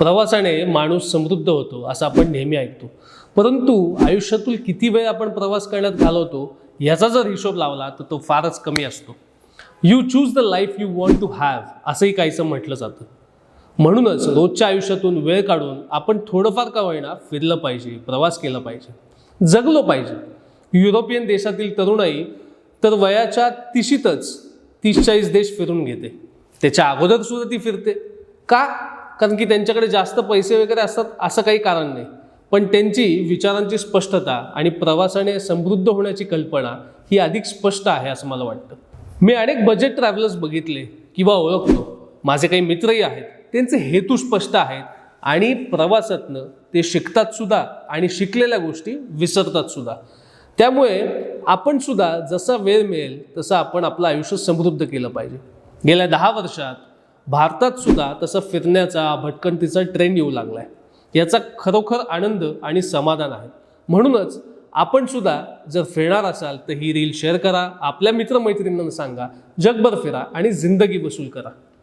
प्रवासाने माणूस समृद्ध होतो असं आपण नेहमी ऐकतो. परंतु आयुष्यातून किती वेळ आपण प्रवास करण्यात घालवतो याचा जर हिशोब लावला तर तो फारच कमी असतो. You choose the life you want to have असंही काहीसं म्हटलं जातं. म्हणूनच रोजच्या आयुष्यातून वेळ काढून आपण थोडंफार का होईना फिरलं पाहिजे प्रवास केला पाहिजे जगलो पाहिजे. युरोपियन देशातील तरुणाई तर वयाच्या तिशीतच तीस चाळीस देश फिरून घेते. त्याच्या अगोदर सुद्धा ती फिरते. का? कारण की त्यांच्याकडे जास्त पैसे वगैरे असतात असं काही कारण नाही. पण त्यांची विचारांची स्पष्टता आणि प्रवासाने समृद्ध होण्याची कल्पना ही अधिक स्पष्ट आहे असं मला वाटतं. मी अनेक बजेट ट्रॅव्हलर्स बघितले किंवा ओळखतो. माझे काही मित्रही आहेत. त्यांचे हेतू स्पष्ट आहेत आणि प्रवासातनं ते शिकतात सुद्धा आणि शिकलेल्या गोष्टी विसरतात सुद्धा. त्यामुळे आपण सुद्धा जसा वेळ मिळेल तसं आपण आपलं आयुष्य समृद्ध केलं पाहिजे. गेल्या दहा वर्षात भारतात सुद्धा तसं फिरण्याचा भटकंतीचा ट्रेंड येऊ लागला आहे याचा खरोखर आनंद आणि समाधान आहे. म्हणूनच आपण सुद्धा जर फिरणार असाल तर ही रील शेअर करा आपल्या मित्रमैत्रिणींना सांगा जगभर फिरा आणि जिंदगी वसूल करा.